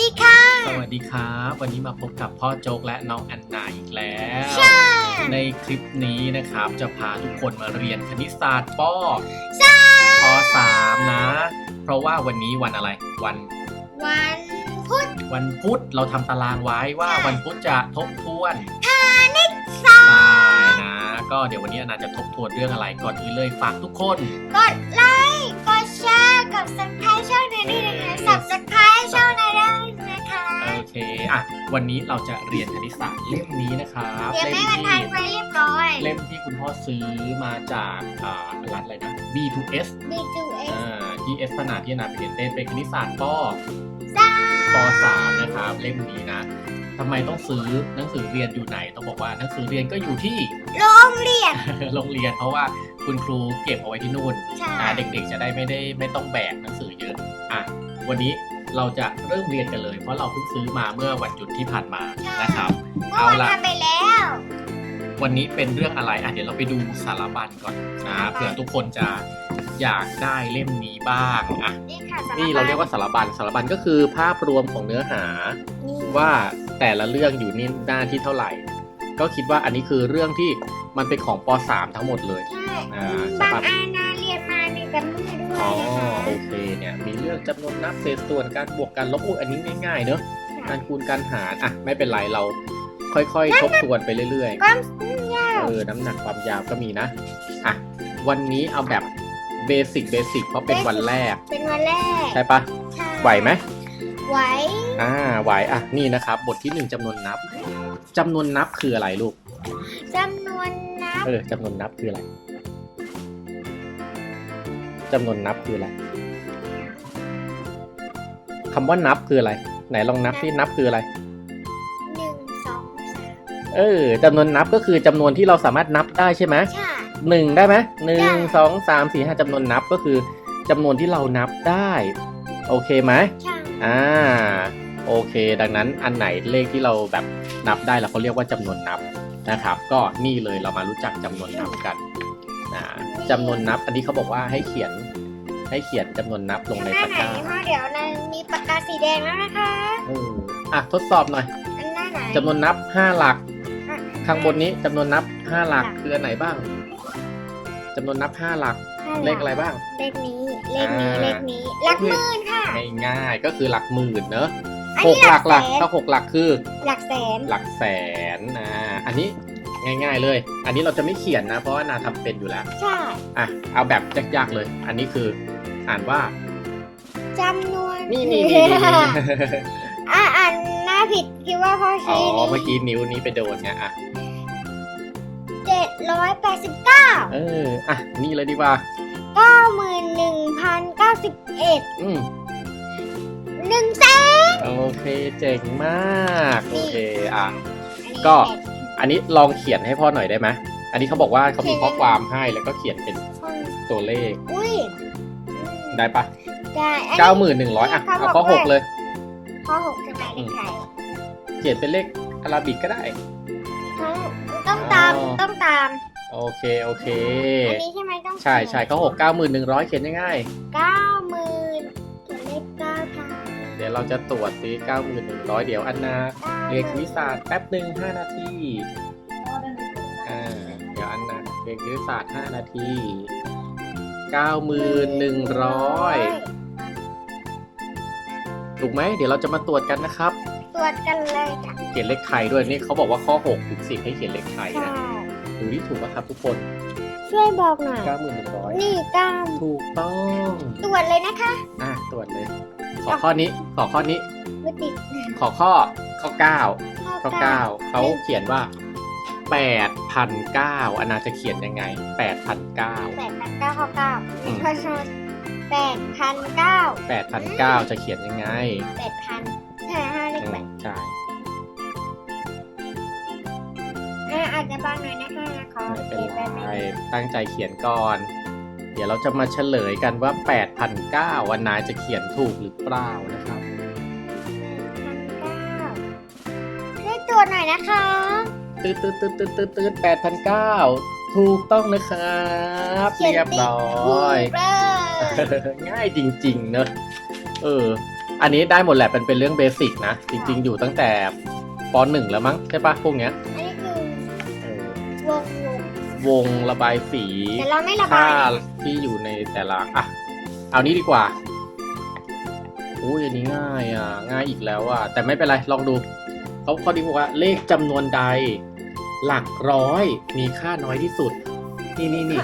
ดีค่ะ สวัสดีครับ วันนี้มาพบกับพ่อโจ๊กและน้องอันนาอีกแล้ว ใช่ ในคลิปนี้นะครับจะพาทุกคนมาเรียนคณิตศาสตร์ปใช่ปสามนะ เพราะว่าวันนี้วันอะไร วัน วันพุธ วันพุธเราทำตารางไว้ว่าใช่วันพุธจะทบทวนคณิตศาสตร์ใช่นะก็เดี๋ยววันนี้อันนาจะทบทวนเรื่องอะไรก่อนอื่นเลยฝากทุกคน กดไลค์ กดแชร์ กด subscribe ช่องนี้ด้วยนะคะ subscribe ช่องนี้ด้วยนะคะโอเคอะวันนี้เราจะเรียนคณิตศาสตร์เล่มนี้นะครับเตรียมให้เล่มันมทันที่ไว้เรียบร้อย เล่มที่คุณพ่อซื้อมาจากอ่าร้านอะไรนะ B2S B2S อ่าที่เอสพนาที่นาเปลี่ยนเต้นเป็นคณิตศาสตร์ปจ้าปสามนะครับเล่มนี้นะทำไมต้องซื้อหนังสือเรียนอยู่ไหน ต้องบอกว่าหนังสือเรียนก็อยู่ที่ โรงเรียน โรงเรียนเพราะว่าคุณครูเก็บเอาไว้ที่นู่น ใช่ อ่าเด็กๆจะได้ไม่ได้ไม่ต้องแบกหนังสือเยอะ อะ วันนี้ เราจะเริ่มเรียนกันเลย เพราะเราเพิ่งซื้อมาเมื่อวันหยุดที่ผ่านมานะครับเมื่อวันเอาล่ะทำไปแล้ว วันนี้เป็นเรื่องอะไรอะเดี๋ยวเราไปดูสารบัญก่อนนะเผื่อทุกคนจะอยากได้เล่มนี้บ้างอะนี่ค่ะสารนี่เราเรียกว่าสารบัญสารบัญก็คือภาพรวมของเนื้อหานี่ว่าแต่ละเรื่องอยู่นี่หน้าที่เท่าไหร่ ก็คิดว่าอันนี้คือเรื่องที่มันเป็นของป .3 ทั้งหมดเลยใช่อ่าบางสารอานาเรียนมาในจำนวนด้วยอ๋อนะคะโอเคเนี่ยมีเรื่องจำนวนนับเศษส่วนการบวกการลบอุ้ยอันนี้ง่ายๆเนอะการคูณการหารอะไม่เป็นไรเราค่อยๆ ทบทวนไปเรื่อยความยาวๆเออน้ำหนักความยาวก็มีนะอะวันนี้เอาแบบเบสิกเบสิกเพราะเป็นวันแรก เป็นวันแรกใช่ปะใช่ไหวไหม ไหวอ่าไหวอะนี่นะครับ บทที่หนึ่งจำนวนนับจำนวนนับคืออะไรลูกจำนวนนับเออจำนวนนับคืออะไร จำนวนนับคืออะไรคำว่านับคืออะไร ไหนลองนับที่นับคืออะไร หนึ่งสองสามเออจำนวนนับก็คือจำนวนที่เราสามารถนับได้ใช่ไหมใช่ หนึ่งได้ไหมหนึ่งได้สองสามสี่ห้าจำนวนนับก็คือจำนวนที่เรานับได้ โอเคไหมใช่อ่าโอเค ดังนั้นอันไหนเลขที่เราแบบนับได้เราเขาเรียกว่าจำนวนนับนะครับ ก็นี่เลยเรามารู้จักจำนวนนับกัน นะจำนวนนับ อันนี้เขาบอกว่าให้เขียนให้เขียนจำนวนนับลงในหน้าตะไหนกร้าพ่อเดี๋ยวนะมีปากกาสีแดงแล้วนะคะเอออะทดสอบหน่อยอันหน้าไหนจำนวนนับห้าหลักอะข้างบนนี้จำนวนนับห้าหลักหลักคืออันไหนบ้างจำนวนนับห้าหลักห้าหเลขอะไรบ้าง เลขนี้เลขนี้อ่าเลขนี้หลักหมื่นค่ะง่ายๆก็คือหลักหมื่นเนอะอันหนี้กหลักล่ะแสนถ้าหกหลักคือ หลักแสนหลักแสนอ่าอันนี้ ง่าย ๆ เลย อันนี้เราจะไม่เขียนนะ เพราะว่านาทำเป็นอยู่แล้ว ใช่ อะ เอาแบบยากๆเลย อันนี้คืออ่านว่าจำนวนนี่นี่นี่นี่อะอ่านหน้าผิดคิดว่าพ่ออ๋อชี้เมื่อกี้นิ้วนี้ไปโดนไงอะเจ็ดร้อยแปดสิบเก้าเอออะนี่เลยดีกว่าเก้าหมื่นหนึ่งพันเก้าสิบเอ็ดอืมหนึ่งแสนโอเคเจ๋งมาก โอเคอะอันนี้ก็ อันนี้ลองเขียนให้พ่อหน่อยได้ไหมอันนี้เขาบอกว่าเขามีข้อความให้แล้วก็เขียนเป็นห้องตัวเลข อุ้ยได้ปะได้อัเก้าหมื่นหนึ่งร้อยอะเอาข้อหกเลย ข้อหกใช่ไหมเลขไทยเขียนเป็นเลขอาราบิกก็ได้ต้องต้องตามอ๋อต้องตาม โอเคโอเค อันนี้ใช่ไหมต้องใช่ใช่ข้อหกเก้าหมื่นหนึ่งร้อยเขียนง่ายเก้าหมื่นตัวเลขเก้าค่ะๆเดี๋ยวเราจะตรวจซิเก้าหมื่นหนึ่งร้อยเดี๋ยวอันนา เรียนคณิตศาสตร์แป๊บหนึ่งห้านาทีอ่าเดี๋ยวอันนาเรียนคณิตศาสตร์ห้านาทีเก้าหมื่นหนึ่งร้อยถูกไหม เดี๋ยวเราจะมาตรวจกันนะครับ ตรวจกันเลยจ้ะเขียนเลขไทยด้วยนี่เขาบอกว่าข้อ6ถึง10ให้เขียนเลขไทยใช่นะ ดูที่ถูกไหมครับทุกคนช่วยบอกหน่อย9,100 นี่เก้าถูกต้อง ตรวจเลยนะคะ อะตรวจเลย ขอข้อนี้ ขอข้อนี้ ไม่ติด ขอข้อ ข้อ9ข้อ9เขาเขียนว่า8,009อันนาจะเขียนยังไง8,009แปดพันเก้าข้อเก้าอืมเพราะฉะนั้นแปดพันเก้า8,009จะเขียนยังไงแปดพันใช่ห้าเลขอืแปมดใช่อ่าอาจจะบ้างหน่อยนะคะขอไม่เขีเป็ยนนแบบไรนี้ตั้งใจเขียนก่อน เดี๋ยวเราจะมาเฉลยกันว่า8,009อันนาจะเขียนถูกหรือเปล่านะครับ วยตรวจหน่อยนะคะตืดตืดตืดตืดตืดตืดแปดพันเก้าถูกต้องนะครับเขียนเรียบติดร้ถูอยกเลยง่ายจริง ๆ เนอะเออ อันนี้ได้หมดแหละเป็นเป็นเรื่องเบสิกนะ จริง ๆ อยู่ตั้งแต่ปหนึ่งแล้วมั้งใช่ปะพวกเนี้ยอันนี้คือเออวงวงวงระบายสีแต่เราไม่ระบาค่ายที่อยู่ในแต่ละอะเอานี้ดีกว่าอุ้ยอันนี้ง่ายอะ ง่ายอีกแล้วอะแต่ไม่เป็นไรลองดู เขาข้อดีบอกว่าเลขจำนวนใด หลักร้อยมีค่าน้อยที่สุด นี่นี่นี่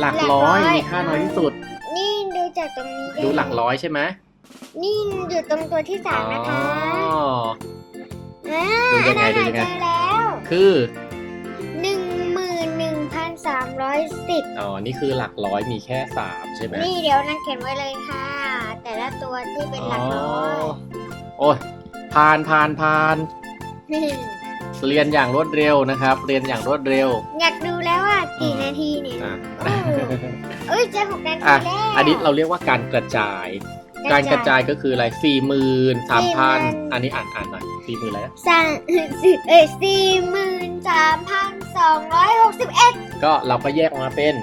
หลักร้อยมีค่าน้อยที่สุด นี่ดูจากตรงนี้ไดูหลักร้อยใช่ไหมนี่อยู่ตรงตัวที่สามนะคะอ๋ออ่าดูยังไงอันนั้นดูยังไงเจอแล้ว คือหนึ่งหมื่นหนึ่งพันสามร้อยสิบอ๋อ นี่คือหลักร้อยมีแค่สามใช่ไหมนี่เดี๋ยวนั่งเขียนไว้เลยค่ะ แต่ละตัวที่เป็นหลักร้อย โอ้ยผ่านผ่านผ่าน เรียนอย่างรวดเร็วนะครับ เรียนอย่างรวดเร็วอยากดูแล้วว่ากี่นาทีเนี่ยอะโอ้เอ้ยเจะหกนาทีอะแล้วอันนี้เราเรียกว่าการกระจาย การกระจายก็คืออะไรสี่หมื่นสามพัน40,000อันนี้อ่านอ่านหน่อยสี่หมื่นแล้วสามสิบเอ้ยสี่หมื่นสามพันสองร้อยหกสิบเอ็ดก็เราก็แยกออกมาเป็น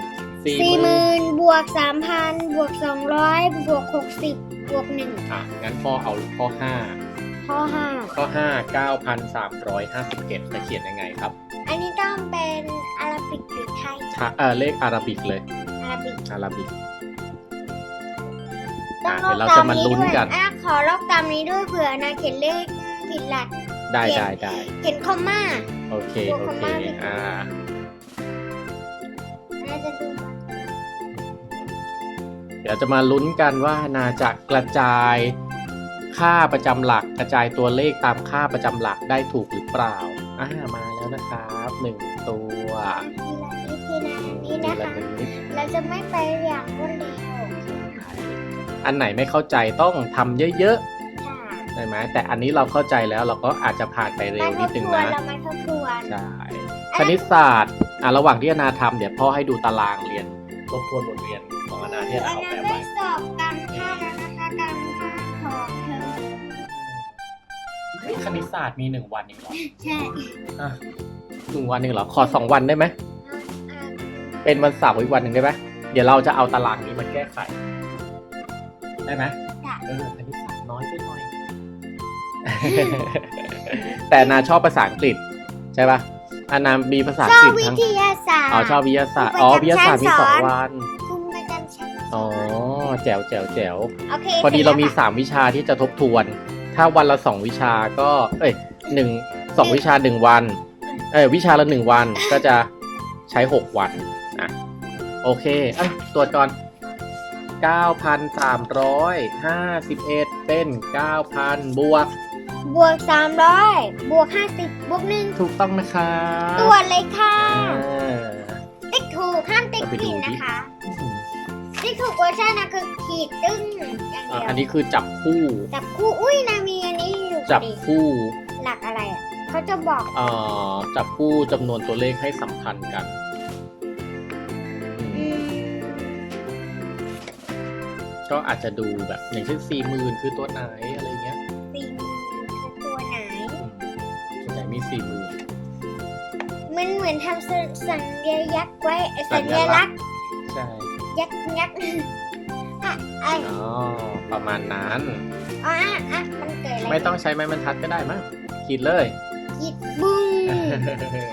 สี่สี่หหมื่นมื่นบวกสามพันบวกสองร้อยบวกหกสิบบวกหนึ่ง อะงั้นพ่อเอาข้อห้า ข้อห้าข้อห้าเก้าพันสามร้อยห้าสิบเอ็ดจะเขียนยังไงครับอันนี้ต้องเป็นอาราบิกหรือไทยถ้าเออเลขอาราบิกเลย อาราบิกอาราบิก ต้องอะลอกเดี๋ยวเราตาจะมมานี้ลุ้นด้วยกันอะขอลอกตามนี้ด้วยเผื่อนะเขียนเลขผิดหลัก ได้เขียนได้ได้เขียนคอมมา โอเคบวกโอคอมเคมาผิดอ่าน่าจะดูเดี๋ยวจะมาลุ้นกันว่านาจะกระจาย ค่าประจำหลักกระจายตัวเลขตามค่าประจำหลักได้ถูกหรือเปล่าอ่ามาแล้วนะครับหนึ่งตัวทีละนิดทีละนิดทีนะละคะนิดเราจะไม่ไปอย่างรวดเร็วอันไหนไม่เข้าใจต้องทำเยอะค่ะๆใช่ไหมแต่อันนี้เราเข้าใจแล้วเราก็อาจจะผ่านไปเร็มาวทนิบดนึงทวนนะเรามาทบทวนใช่คณิตศาสตร์อะระหว่างที่อนาทำเดี๋ยวพ่อให้ดูตารางเรียนทบทวนบทเรียนของอนาที่อนาอันออกนั้แบนบได้ไว้ ฮ้ยคณิตศาสตร์มีหนึ่งวันเองเหรอใช่อะหนึ่งวันเองเหรอ ขอสองวันได้ไหมอ่าเป็นวันเสาร์อีกวันหนึ่งได้ไหมเดี๋ยวเราจะเอาตารางนี้มาแก้ไข ได้ไหมจ้ะ เออคณิตศาสตร์น้อยไปหน่อย แต่นาชอบภาษาอังกฤษ ใช่ปะอานามีภาษาชอังอกฤบษวิทั้งทยาศาสตร์ อ๋อชอบวิทยาศาสตร์ครูอ๋อประจำวิทยาศาสตร์มีชั้นสสอองนวัน คุณประจำชั้นอ๋อแจ๋วแจ๋วแจ๋ว โอเคพอดีเรามีสจแล้วค่ะสามวิชาที่จะทบทวน ถ้าวันละสองวิชาก็ เอ้ยหนึ่งสองวิชาหนึ่งวัน เอ้ยวิชาละหนึ่งวันก็จะใช้หกวันอะโอเคอะตรวจก่อนเก้าพันสามร้อยห้าสิบเอ็ดเป็นเก้าพันบวก บวกสามร้อยบวกห้าสิบบวกหนึ่งถูกต้องนะครับตรวจเลยค่ะ อ่า ติ๊กถูกห้ามติ๊กเราไปดูผิดดินะคะ ติ๊กถูกเวอร์ชันนะคือขีดตึ้งอย่างอะเดียวอันนี้คือจับคู่ จับคู่อุ้ยนามีอันนี้อยู่พจัอบดีคู่ หลักอะไรอะเขาจะบอกเอ่อจับคู่จำนวนตัวเลขให้สัมพันธ์กันอือืมมก็อาจจะดูแบบอย่างเช่นสี่หมื่นคือตัวไหนอะไรเงี้ยสี่หมื่นคือตัวไหนอืมส่วนใหญ่มีสี่หมื่นมันเหมือนทำสัญสัญลักษณ์ไว้เอ่อสัสัญญลัลักกษณ์ษณ์ใช่ ยักษ์ยักษ์อะอะอ๋อประมาณนั้น อะอะมันเกิดอะไรไม่ต้องใช้ไม้บรรทัดก็ได้มั้งขีดเลยขีดบึ้ง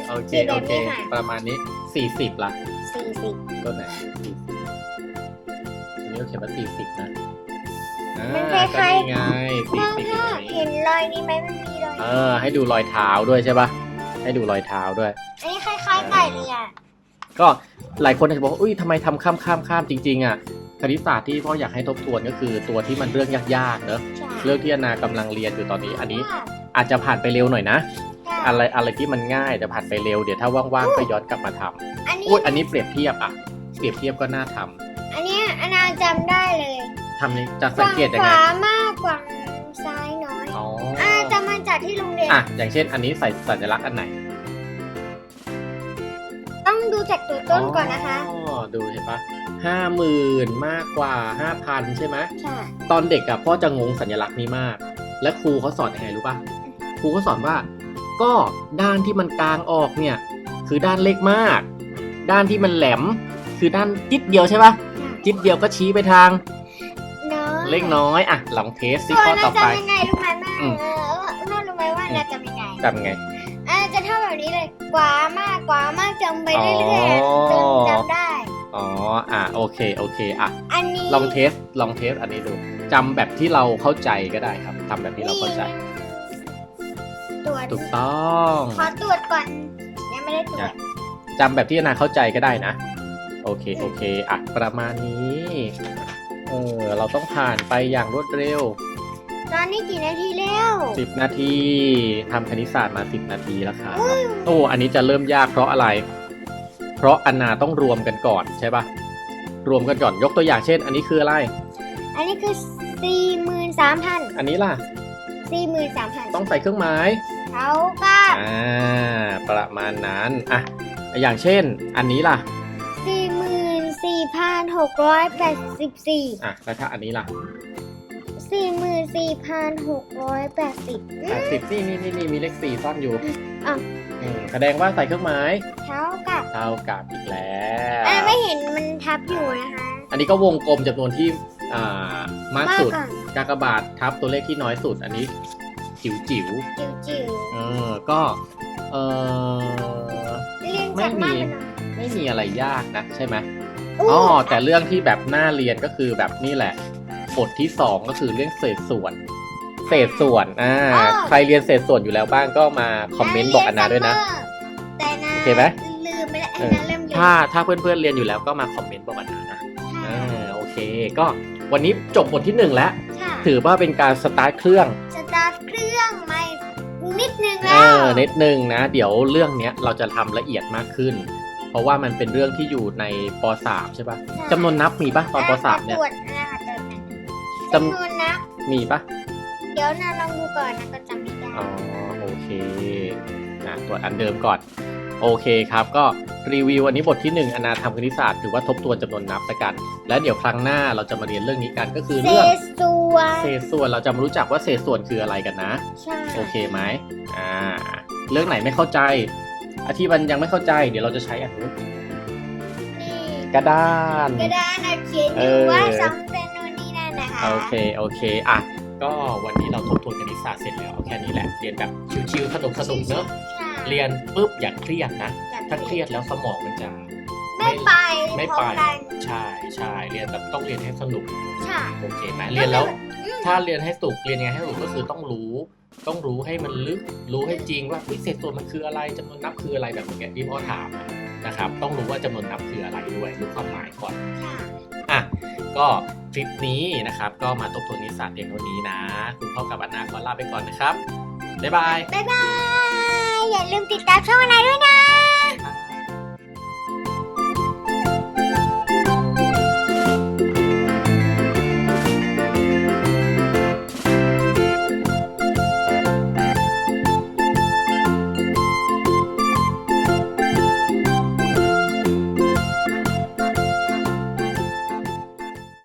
โอเค ขีดแบโอบเคนี้ค่ะ ประมาณนี้สี่สิบละสี่สิบตัวไหนสี่สิบอันนี้เราเขียนว่าสี่สิบนะอ่ามันคล้ายก็นี่ไงๆสี่มองสิบถ้านี้เห็นรอยนี้ไหมมันมีรอย เออ ให้ดูรอยเท้าด้วยใช่ปะให้ดูรอยเท้าด้วย อันนี้คล้ายๆไก่เลยอะก็ หลายคนอาจจะบอกว่าอุ้ยทำไมทำข้ามข้ามข้ามจริงๆอะคณิตศาสตร์ที่พ่ออยากให้ทบทวนก็คือตัวที่มันเรื่องยากๆเนอะใช่เรื่องที่อนากำลังเรียนอยู่ตอนนี้ อันนี้ค่ะอาจจะผ่านไปเร็วหน่อยนะค่ะอะไรอะไรที่มันง่ายแต่ผ่านไปเร็วเดี๋ยวถ้าว่างๆก็ย้อนกลับมาทำอันนี้อุ้ยอันนี้เปรียบเทียบอะเปรียบเทียบก็น่าทำอันเนี้ยอนาจำได้เลยทำนี้จะสังเกตยังขไงวามากกว่าซ้ายน้อยอ๋ออ่าจะมาจากที่โรงเรียนอะอย่างเช่น อันนี้ใส่สัญลักษณ์อันไหนต้อง ดูจากตัวต้นก่อนนะคะ อ๋อ ดูเห็นปะห้าหมื่นมากกว่าห้าพันใช่ไหมใช่ตอนเด็กอะพ่อจะงงสัญลักษณ์นี้มาก และครูเขาสอนยังไงรู้ปะครูเขาสอนว่า ก็ด้านที่มันกลางออกเนี่ย คือด้านเล็กมาก ด้านที่มันแหลม คือด้านจิ๊ดเดียวใช่ปะจิ๊ดเดียวก็ชี้ไปทาง น้อยเลขน้อยอะลองเทสซิส่วนข้อเราต่อไปจำยังไงรู้ไหมแม่อืม เออแม่รู้ไหมว่าเราจำยังไงจำไง อ่าจะเท่าแบบนี้เลยกว่ามากกว่ามาก จำไปเรื่อยอ๋อๆจนจำได้ อ๋อ อะ โอเค โอเค อะ อันนี้ ลองเทส ลองเทสอันนี้ดูจำแบบที่เราเข้าใจก็ได้ครับทำแบบที่เราเข้าใจ ตรวจถูกต้อง ขอตรวจก่อน ยังไม่ได้ตรวจจำแบบที่นาเข้าใจก็ได้นะ โอเค โอเค อะ ประมาณนี้ เออ เราต้องผ่านไปอย่างรวดเร็วตอนนี้กี่นาทีแล้ว10นาทีทำคณิตศาสตร์มา10นาทีแล้วครับโอ้อันนี้จะเริ่มยากเพราะอะไรเพ ราะอันนาต้องรวมกันก่อนใช่ปะรวมกันก่อนยกตัวอย่างเช่น อันนี้คืออะไร อันนี้คือสี่หมื่นสามพันอันนี้ล่ะสี่หมื่นสามพันต้องใส่เครื่องหมายเท่ากับอ่าประมาณนั้นอะอย่างเช่น อันนี้ล่ะสี่หมื่นสี่พันหกร้อยแปดสิบสี่อะแล้วถ้าอันนี้ล่ะ แปดสิบแปดสิบนี่นี่นี่นี่มีเลขสี่ซ่อนอยู่อะอืมแสดงว่าใส่เครื่องหมายเท่ากับเท่ากับอีกแล้ว อ่าไม่เห็นมันทับอยู่นะคะอันนี้ก็วงกลมจำนวนที่อ่ามากสุดกกว่ากากบาททับตัวเลขที่น้อยสุด อันนี้จิ๋วจิ๋วจิ๋วจิ๋วๆเออก็เออๆเรียนจากมากไปหน่อยไม่มีอะไรยากนะใช่ไหมอู้อ๋อแต่เรื่องที่แบบน่าเรียนก็คือแบบนี่แหละ บทที่สองก็คือเรื่องเศษส่วน เศษส่วนอ่าใครเรียนเศษส่วนอยู่แล้วบ้างก็มาคอมเมนต์บอกอันนาด้วยนะ แต่นะโอเคไหม ลืมไปแล้วเออันอนั้นเริ่มลืมถ้าถ้าเพื่อนๆเรียนอยู่แล้วก็มาคอมเมนต์บอกอันนานะใช่อ่าโอเค ก็วันนี้จบบทที่หนึ่งแล้ว ค่ะถือว่าเป็นการสตาร์ทเครื่อง สตาร์ทเครื่องไม่นิดนึงเอแล้วอนิดนึงนะ เดี๋ยวเรื่องเนี้ยเราจะทำละเอียดมากขึ้น เพราะว่ามันเป็นเรื่องที่อยู่ในป .3 ใช่ปะจำนวนนับมีปะตอนป .3 เนี่ยตรวจนะคะตรวจนะ จำจำนวนนะ มีปะเดี๋ยวนาลองดูก่อนนะก็จำไม่ได้อ๋อโอเคนะตรวจอันเดิมก่อน โอเคครับ ก็รีวิววันนี้บทที่ 1 อนาธรรมคณิตศาสตร์ถือว่าทบทวนจำนวนนับละกัน แล้วเดี๋ยวครั้งหน้าเราจะมาเรียนเรื่องนี้กันก็คือเศเรื่องษส่วนเศษส่วนเราจะมารู้จักว่าเศษส่วนคืออะไรกันนะ ใช่โอเคไหมอ่า เรื่องไหนไม่เข้าใจอาที่มันยังไม่เข้าใจ เดี๋ยวเราจะใช้อันนู้นนี่กระดาน กระดานเราเขียนอเอยู่อว่าสองเป็น โอเค โอเค อะ ก็วันนี้เราทบทวนคณิตศาสตร์เสร็จแล้วเอาแค่นี้แหละ เรียนแบบชิวๆสนุกสนุกๆเนอะใช่เรียนปุ๊บอย่าเครียดนะ ถ้าเครียดแล้วสมองมันจะ ไม่ไป ไม่พร้ไปอมกันใช่ใช่เรียนแบบต้องเรียนให้สนุกใช่โอเคไหมเรียนแล้วอืมถ้าเรียนให้สนุก เรียนยังไงให้สนุกก็คือต้องรู้ ต้องรู้ให้มันลึก รู้ให้จริงว่าเฮ้ยเศษส่วนมันคืออะไรจำนวนนับคืออะไรแบบเมื่อกี้ที่พ่อถามนะครับ ต้องรู้ว่าจำนวนนับคืออะไรด้วยรู้ความหมายก่อนใช่ อะก็คลิปนี้นะครับ ก็มาทบทวนนิสสัยเพียงเท่านี้นะ คุณพ่อกับอันนาขอลาไปก่อนนะครับ บ๊ายบาย บ๊ายบาย อย่าลืมติดตามช่องอะไรด้วยนะ